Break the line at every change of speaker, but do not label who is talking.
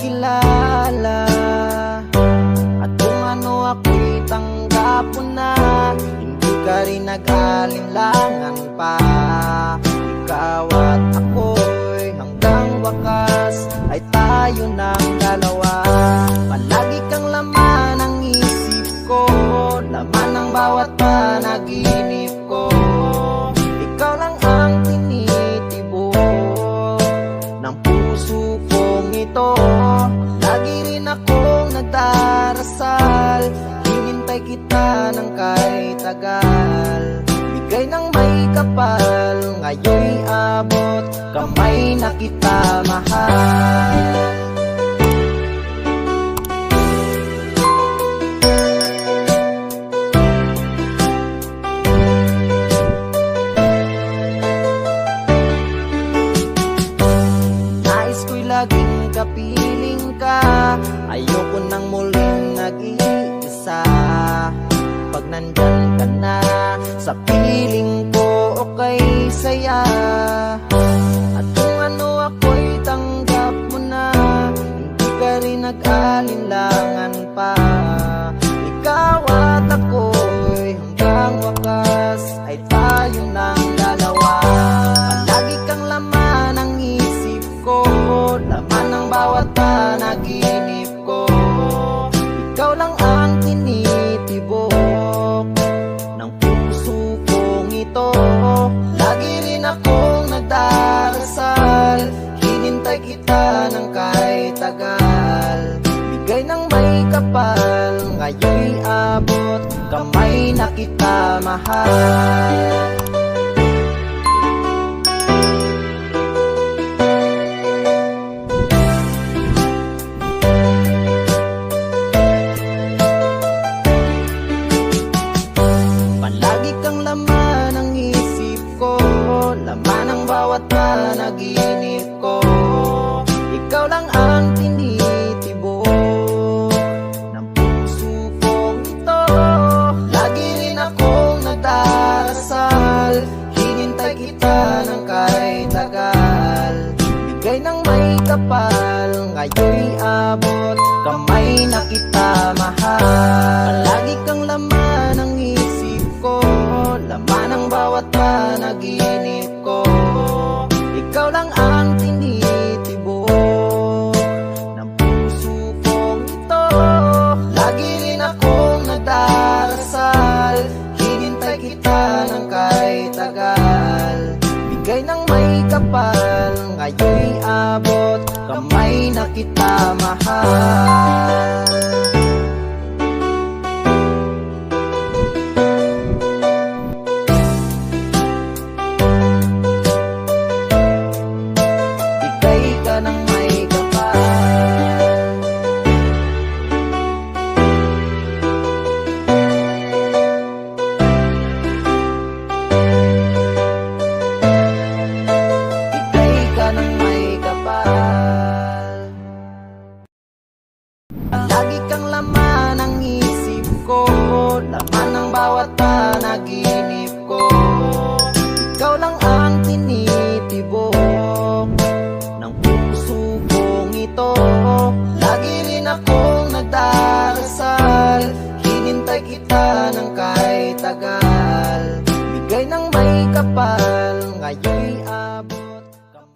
kilala At kung ano ako'y tanggap na Hindi ka rin nag-alinlangan pa. Ikaw at ako'y hanggang wakas Ay tayo ng dalawa. Akong nagdarasal Hinintay kita ng kahit tagal. Bigay ng may kapal Ngayon'y abot Kamay na kita mahal. Laging kapiling ka Ayoko nang muling nag-iisa. Pag nandyan ka na Sa piling ko okay saya bawat panaginip ko. Ikaw lang ang tinitibok Ng puso kong ito. Lagi rin akong nagdarasal Hinintay kita ng kahit tagal. Bigay ng may kapal Ngayon'y abot Kamay na kita mahal Laman ng bawat panaginip ko. Ikaw lang ang tinitibok Ng puso kong ito. Lagi rin akong nagdarasal Hinintay kita ng kahit tagal. Bigay ng may kapal Ngayon'y abot Kamay na kita mahal. Palagi kang Laman ng bawat panaginip ko. Ikaw lang ang tinitibok Ng puso kong ito. Lagi rin akong nagdarasal Hinintay kita ng kahit tagal. Bigay ng may kapal Ngayon'y abot Kamay na kita mahal ko. Laman ng bawat panaginip